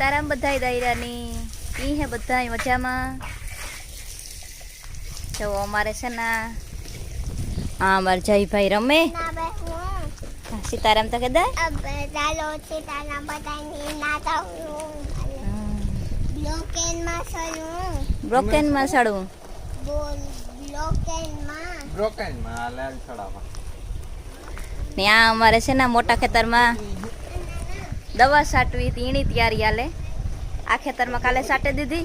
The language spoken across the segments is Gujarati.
સીતારામ બધાય દાયરાની. ઈ હે બધાય મજામાં. જો અમારે છે ને હા અમારે જયભાઈ રમે. સીતારામ તો કદા ચાલો સીતાના બધાની બ્લોકેનમાં સડું બ્લોકેનમાં માં છડામાં અમારે છે ને મોટા ખેતરમાં દવા સાટવી હતી એની તૈયારી હાલે. આ ખેતરમાં કાલે સાટે દીધી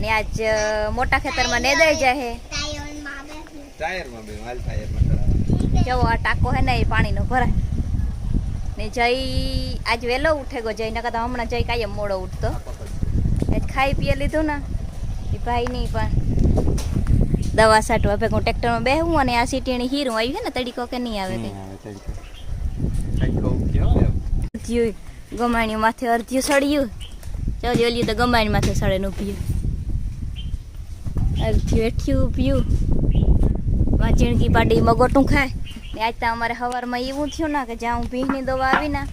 ને આજ મોટા ખેતરમાં નેદાઈ જાય હે કેવો આ ટાંકો હે ને એ પાણીનો ભરાય. ને જય આજ વહેલો ઉઠે ગયો જય નકર તો હમણાં જય કાયમ મોડો ઉઠતો. આજ ખાઈ પીએ લીધું ને. એ ભાઈ નહીં પણ દવા સાટવા ભેગું ટ્રેક્ટરમાં બેહું અને આ સીટીની હીરું આવ્યું છે ને તડીકો કે નહીં આવે કઈ. ગમાણ્યું માથે અર્ધ્યું સડ્યું ચાલી ઓલી તો ગમાણી માથે સળે ને ઊભી અર્ધ્યું એઠ્યું ઊભ્યું. માં ચીણકી પાડી મગોટું ખાય. ને આજ તો અમારે સવારમાં એવું થયું ને કે જ્યાં હું ભીંની દવા આવી ના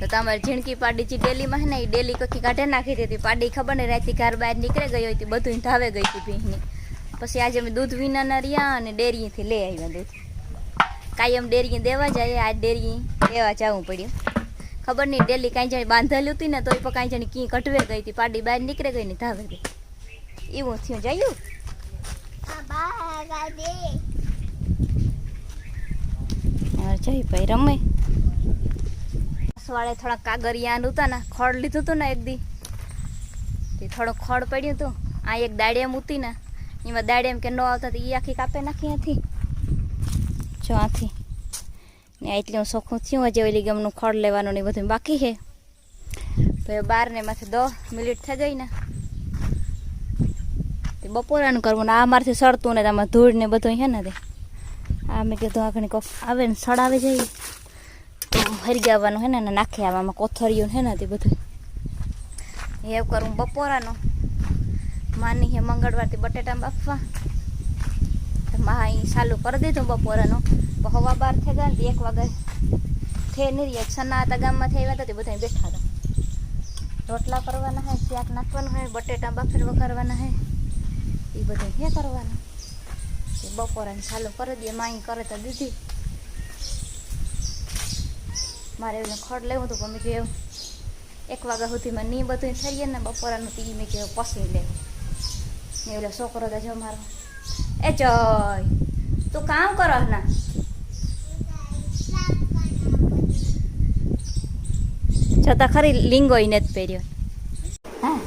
તો તમારે ઝીણકી પાડી જે ડેલીમાં ને એ ડેલી કોકી કાઢે નાખી દીધી પાડી ખબર ને રાતથી ઘર બહાર નીકળે ગઈ હતી બધું ધાવે ગઈ હતી ભીંની પછી આજે અમે દૂધ વિનાના રહ્યા અને ડેરીથી લઈ આવ્યા દૂધ. કાયમ ડેરી દેવા જાય, આજ ડેરી દેવા જવું પડ્યું. ખબર નહીં ડેલી કાંઈ જાણી બાંધેલી હતી ને તો એ પણ કાંઈ જાણી કી કટવે ગઈ હતી. પાડી બહાર નીકળે ગઈ ને ધાવે ગઈ. એવું થયું. જયું જઈ ભાઈ રમે. વાળે થોડા કાગરિયા હતા ને ખડ લીધું હતું ને એક દી. તે થોડો ખડ પડ્યું હતું આ એક દાડિયામ ઉતી ને એમાં દાડિયામ કે ન આવતા એ આખી કાપે નાખી હતી જો આથી. એટલી હું સોખું થયું, હજી ઓલી ગમનું ખડ લેવાનું ને બધું બાકી છે. તો બાર ને માથે દસ મિનિટ થઈ ગઈ ને. બપોરાનું કરવું ને આ મારથી સડતું ને આમાં ધૂળ ને બધું છે ને તે. આ મેં કીધું આગળ કોક આવે ને સડાવે જઈએ. તો આવવાનું હે ને નાખી આવવામાં કોથળિયું હે ને તે બધું. એવું કરું બપોરાનું. માની હે મંગળવારથી બટેટા બાફવા. મા અહીં ચાલુ કરી દીધું બપોરાનું. હવા બાર થઈ ગયા ને એક વાગે થઈ નહીં રહ્યા ના હતા ગામમાંથી આવ્યા હતા તે બધા બેઠા હતા. રોટલા કરવાના હે, શાક નાખવાનું હે, બટેટા બાફીને વઘારવાના હે, એ બધું હે કરવાનું? એ બપોરાને ચાલુ કરી દે માઈ કરે તો દીધી. મારે એવું ખડ લેવું હતું, પણ મેં કહ્યું એક વાગ્યા સુધીમાં નહીં બધું થઈએ ને બપોરાનું તી મેં કહ્યું પસી લે ને ઓલો છોકરો તો જો મારો એ જય તું કામ કરો ના. છતાં ખરી લિંગો ઈ નથી પહેર્યો. હા.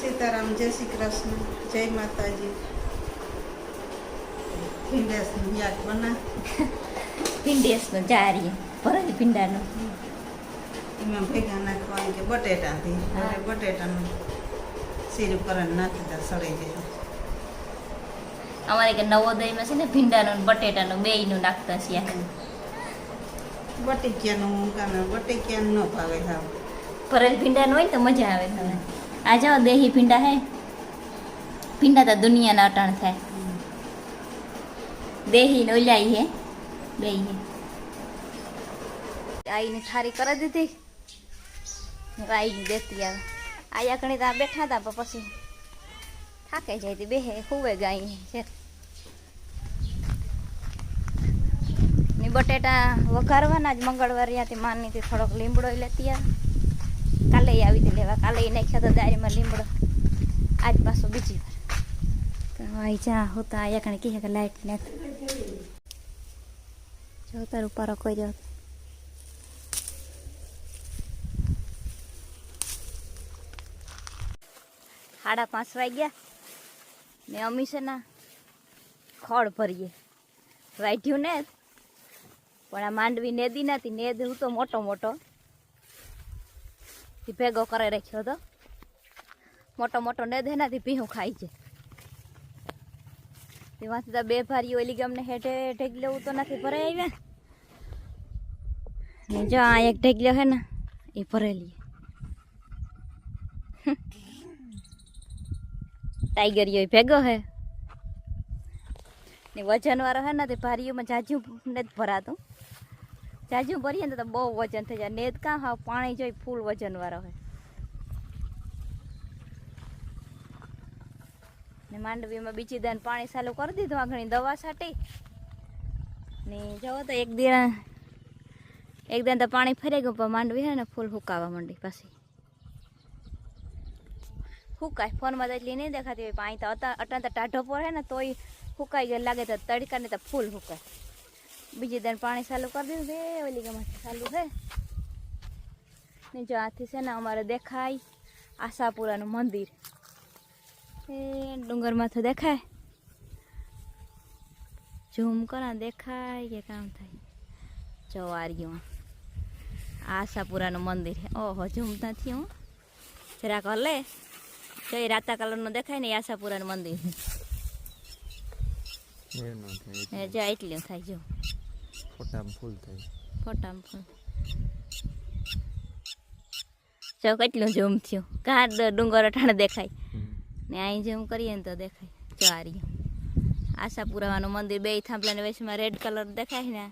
સીતારામ જય શ્રી કૃષ્ણ જય માતાજી. ભીંડેસની યાદ બના. ભીંડેસનો જારી ભરેલી ભીંડાનો. એમાં ભેગા નાખવાનું કે બટેટાથી બટેટાનું સીરું કરીને નાખી દે સળી જાય અમારે કે નવોદયમાં છે ને ભીંડાનું ને બટેટાનું બેયનું નાખતા છીએ બટેકિયાનું કાને બટેકિયાનું ન ભાવે હાવ ભરેલ ભીંડાનું હોય ને તો મજા આવે તમે આ જાઓ દેહી ભીંડા હે ભીંડા તો દુનિયાના અટાણ થાય દેહી ને ઓલાઈ હે બે હે આઈને થારી કરી દીધી આઈને દેતી આવે આયા કણી ત્યાં બેઠા હતા પણ પછી થાકે જાય તે બેહે હુવે ગાય છે ને બટેટા વઘારવાના જ મંગળવાર ત્યાંથી માનીથી થોડોક લીમડો લેતી કાલે આવી હતી લેવા કાલે નાખ્યો તો દારીમાં લીમડો આજ પાછો બીજી વાર જ્યાં હોતા આયા કણે કહે કે લાઇટ ને જો તારું પારો કોઈ રહ્યો સાડા પાંચ વાગ્યા ને અમી છે ના ખડ ભરીએ. વાઢ્યું ને પણ આ માંડવી નેદી નથી, નેદ હું તો મોટો મોટો. ભેગો કરાઈ રાખ્યો હતો મોટો મોટો નેદ એનાથી ભીહું ખાઈ જાય. એમાંથી તો બે ભારી ઓલી ગમને હેઠે ઢેગલો તો નથી ભરાઈ આવ્યા. ને જો આ એક ઢેગલો હે ને, એ ભરેલી ટાઈગરીઓ ભેગો હે. ને વજનવાળો હે ને તે ભારીઓમાં જાજુ નથી ભરાતું. જાજુ ભરીએ ને તો બહુ વજન થઈ જાય. નેત કાં હા પાણી જોઈ ફૂલ વજનવાળો હે. ને માંડવીમાં બીજી દાન પાણી ચાલુ કરી દીધું આ ઘણી દવા છાંટી. ને જવો તો એક દિન એક દિન તો પાણી ફરી ગયું, પણ માંડવી હે ને ફૂલ હુકાવા માંડી પાછી. હુકાય. ફોનમાં તો એટલી નહીં દેખાતી હોય, પાણી તો અતા અટાણ તો ટાઢો પર હે ને, તોય હુકાઈ ગયો. લાગે તો તડકાને તો ફૂલ હુકાય. બીજી દાન પાણી ચાલુ કરી દીધું. બે ઓલી ગમાંથી ચાલુ છે ને જો આથી છે ને અમારે દેખાય આશાપુરાનું મંદિર. એ ડુંગરમાં તો દેખાય. ઝૂમ કરા દેખાય કે કામ થાય. જવારીઓ આશાપુરાનું મંદિર ઓહો, ઝૂમ નથી હું. જરાક હલે. જો એ રાતા કલરનું દેખાય ને આશાપુરાનું મંદિર. ન જો એટલું થાય જો. ફોટામાં ફૂલ થાય. ફોટામાં ફૂલ. જો કેટલું ઝૂમ થયું. કાં ડુંગર અઠાણે દેખાય. ને અહીં ઝૂમ કરીએ ને તો દેખાય. જો આ રહ્યું. આશાપુરાનું મંદિર બે થાંભલાની વચમાં રેડ કલર દેખાય ને.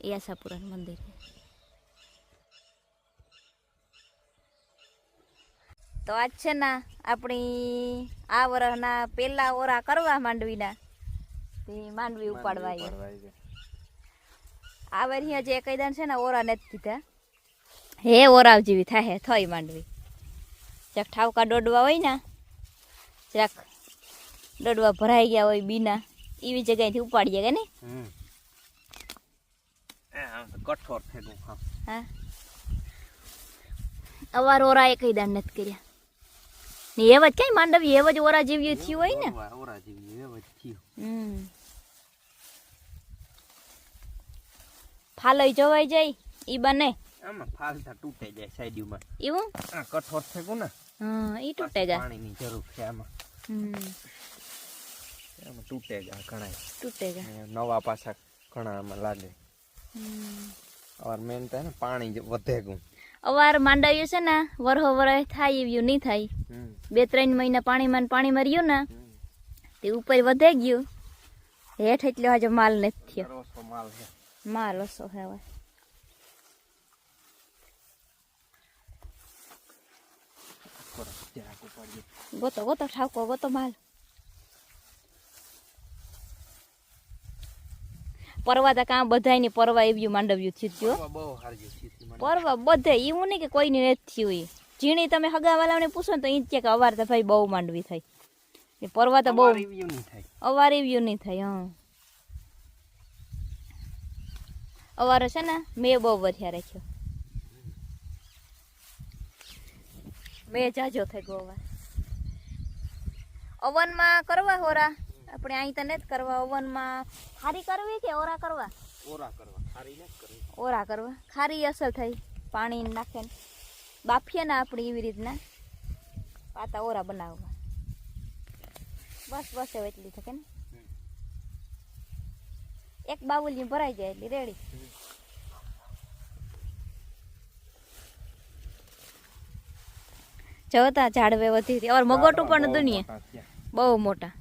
એ આશાપુરાનું મંદિર છે. તો આજ છે ને આપણી આ વરસના પહેલા ઓરા કરવા માંડવીના. તે માંડવી ઉપાડવા. આ વરિયા જે કઈ છે ને ઓરા નથી કીધા. હે ઓરાવ જેવી થાય થઈ માંડવી. જરાક ઠાવકા દોડવા હોય ને જરાક દોડવા ભરાઈ ગયા હોય બીના એવી જગ્યાએથી ઉપાડીએ કે નહીં? કઠોર હા. અવાર ઓરા એ કઈદાન નથી કર્યા. ને એવા જ કઈ માંડવી એવા જ ઓરા જેવી થયું હોય ને? ઓરા- ઓરા જેવી વ્યવસ્થિત થયું. હમ. ફાલોય જોવાઈ જાય ઈ બને. આમાં ફાલતા તૂટે જાય સાઈડમાં. એવું? આ કઠોર થયું ને હા ઈ તૂટે જાય. પાણીની જરૂર છે આમાં. હમ. આમાં તૂટે જાય ઘણા તૂટે જાય. નવા પાછા ઘણા આમાં લાગે. હમ. અવાર મેન તો પાણી જે વધે ગયું અવાર માંડવ્યું છે ને વરહો વરહ થાય એવું નહીં થાય. બે ત્રણ મહિના પાણીમાં પાણી મર્યું ને તે ઉપર વધે ગયું. હેઠ એટલે હજુ માલ નથી થયો. માલ ઓછો હવે. ગોતો ગોતો ઠાકો ગોતો માલ. પરવા તો કાં બધાયની પરવા એવી માંડવ્યું થયું થયું પરવા બધે એવું નહીં કે કોઈની નથી થયું એ ઝીણી તમે હગાવાલાને પૂછો ને તો ઈ જ કે અવાર તો ભાઈ બહુ માંડવી થઈ. એ પરવા તો બહુ થાય. અવાર એવું નહીં થાય હા. અવારો છે ને મેં બહુ વધ્યા રાખ્યો. મેં જાજો થઈ ગયો અવાર. અવનમાં કરવા હોરા? આપણે અહીં તો નથી કરવા ઓવનમાં ખારી કરવી કે ઓરા કરવા? ઓરા કરવા ખારી નથી કરવી. ઓરા કરવા. ખારી અસર થઈ પાણી નાખે બાફીએ ને આપણે એવી રીતના પાતા ઓરા બનાવવા. બસ બસ હવે એટલી થકે ને. એક બાઉલી ભરાઈ જાય એટલી રેડી. જવતા ઝાડવે વધી હતી ઓર મગોટું પણ દુનિયા. બહુ મોટા.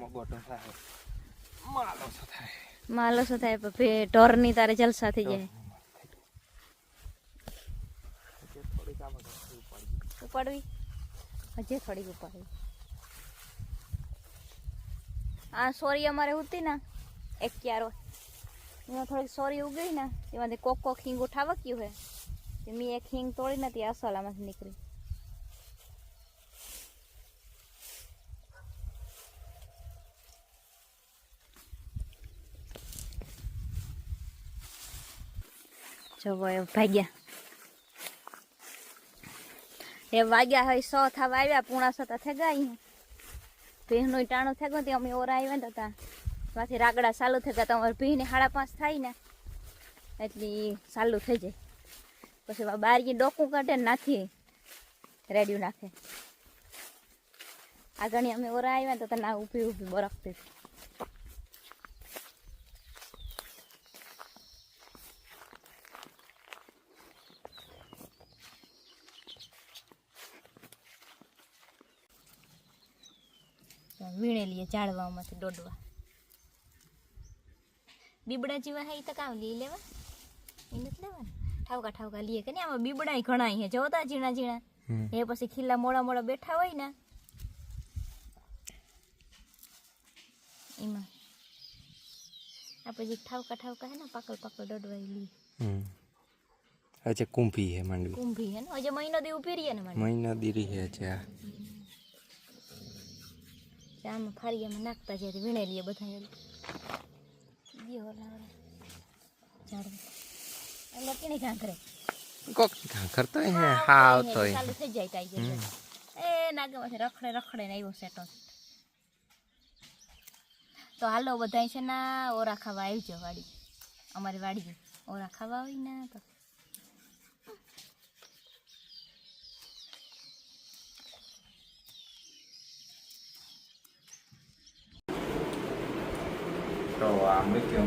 મગોટો થાય. માલો તો થાય માલો થાય પણ ઢોરની તારે જલસા થઈ જાય. ઉપાડવી. હજી થોડીક ઉપાડવી. આ સોરી અમારે ઉતી ને. એક ક્યારો. એમાં થોડીક સોરી ઉગી ને. એમાંથી કોક કોક હિંગ ઉઠાવક્યું હે. મેં એક હિંગ તોડી નથી અસલામાંથી નીકળી. જો ભાઈ ભાગ્યા. એ વાગ્યા હોય સો થવા આવ્યા, પૂણા સતા થઈ ગયા ભીહનું ટાણું થઈ ગયું અમે ઓરા આવ્યા ને તા ત્યાંથી રાગડા ચાલુ થઈ ગયા. તમારે ભીહને સાડા પાંચ થાય ને, એટલે ચાલુ થઈ જાય. પછી બારી ડોકું કાઢે ને નાખી, રેડિયું નાખે. આગળ અમે ઓરા આવ્યા તો તને ઊભી ઊભી બરફતી ઝાડવામાંથી દોડવા. બીબડા જેવા હે તો કામ લઈ લેવા. એ નથી લેવાના. ઠાવકા ઠાવકા લઈએ કે નહીં? આમાં બીબડા ઘણા હે. જોતા ઝીણા ઝીણા. એ પછી ખીલા મોડા મોડા બેઠા હોય ને એમાં આ પછી ઠાવકા ઠાવકા હે ને પાકલ પાકલ દોડવાઈ લી હમ. અચ્છા કુંભી હે માંડવી. કુંભી હે ને? હજે મહિનો દી ઊભી રહીએ ને મહિનો દી રહી છે આ. આમાં ફારિયામાં નાખતા જ્યારે વીણે લઈએ બધા તો. હાલો બધાય છે ને ઓરા ખાવા આવી જાવ વાડી. અમારી વાડી ઓરા ખાવા આવી ને તો. તો આ મૂક્યો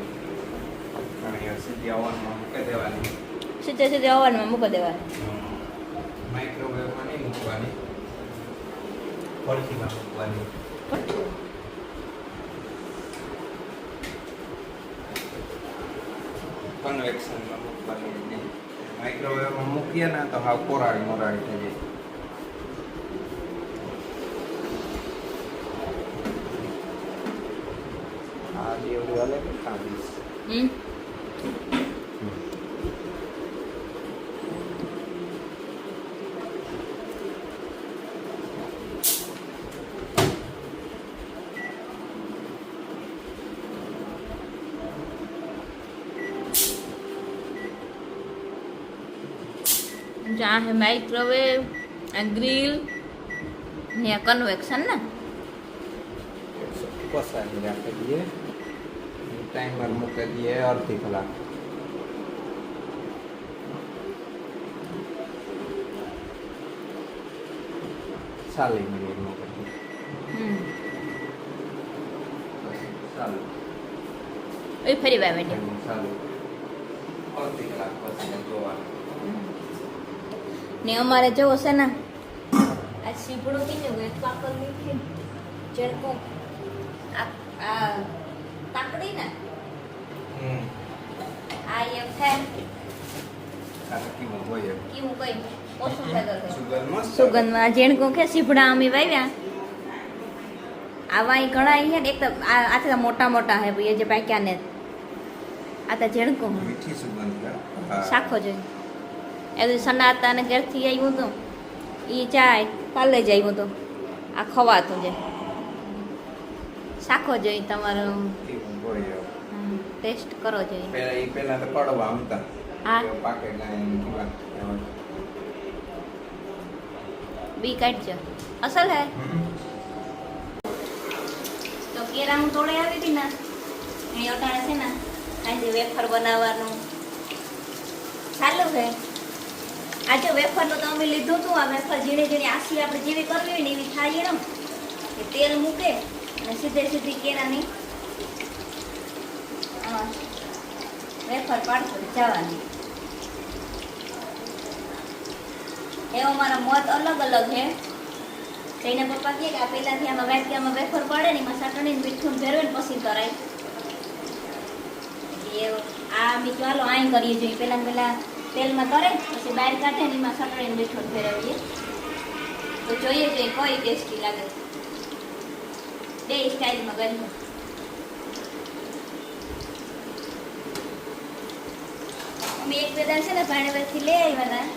અને સીધી ઓવનમાં મૂકી દેવાની. સીધે સીધે ઓવનમાં મૂકી દેવાની. માઇક્રોવેવમાં નહીં મૂકવાની. ફરતીમાં મૂકવાની. કન્વેક્શનમાં મૂકવાની નહીં. માઇક્રોવેવમાં મૂકીએ ને તો હાવ કોરાળી મોરાળી થઈ જાય. આ જેવડી હાલે કે કાઢીશ હમ જો આ હે માઇક્રોવેવ આ ગ્રીલ ને આ કન્વેક્શન दिए અડધી કલાક. ચાલી મિનિટ મૂકી દઈએ હમ. ચાલુ. એ ફરી વાર જોવાનું. ને અમારે જવો છે ને આ સીપડો કીને વેત પાકલ મીઠી જેણકો આ આ તાકડી ને હમ. આ એમ. તો મસ્ત સુગંધમાં જેણકો કે સીભડા અમે વાવ્યા. આવા ઘણા છે ને એક તો આ તો મોટા મોટા હે ભાઈ એ જે પાક્યા ને. આ તો જેણકો હે. છે. શાખો જોઈ એ સનાતા ને ઘેરથી આવ્યું તો એ જાય કાલે જ આવ્યું તો આ ખવાતું છે. શાખો જોઈ તમારો. ટેસ્ટ કરો જોઈએ પહેલા એ પહેલા તો કડવા આમતા હા. પાકે કાંઈ કેવા એવા. બી કાઢજો. અસલ હે? તો કેરા હું તોડે આવી હતી ને એ અટાણે છે ને આજે વેફર બનાવવાનું. ચાલુ છે આજે વેફરનું તો અમે લીધું હતું આ વેફર ઝીણી ઝીણી આસી આપણે જેવી કરવી હોય ને એવી થાય એમ. તેલ મૂકે અને સીધે સીધી કેરાની વેફર એવો મારો અલગ અલગ છે એના પપ્પા આ પહેલાંથી આમાં વાટકામાં વેફર પડે ને એમાં ચટણી ને મીઠું ભેરવે ને પછી કરાય આ બી ચાલો આઈ કરીએ જોઈએ પહેલાં પહેલાં તેલમાં તરે પછી બહાર કાઢે ને એમાં સાટણી મીઠું ફેરવીએ તો જોઈએ જોઈએ કોઈ ટેસ્ટી લાગે બે સ્ટાઇલમાં કરીએ અમે એક દાડ છે ને ભાણેવરથી લઈ આવ્યા હતા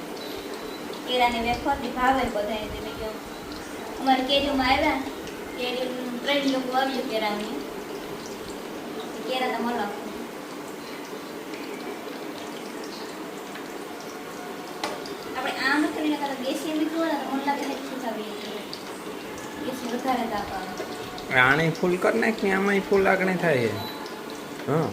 કેળાની વેફર ભાવે બધાય તે મેં કહ્યું અમારે કેરીઓમાં આવ્યા કેરી ત્રણ લોકો આવ્યું કેરાની કેરાને તો મળો આપણે આમ કરીને કાલે દેશી મીઠું ઓનલા ને, તો મને લાગે ને શું થવી દેશી વધારે તાપ આવે ફૂલ કરી નાખી આમાંય ફૂલ આગળ થાય. હા.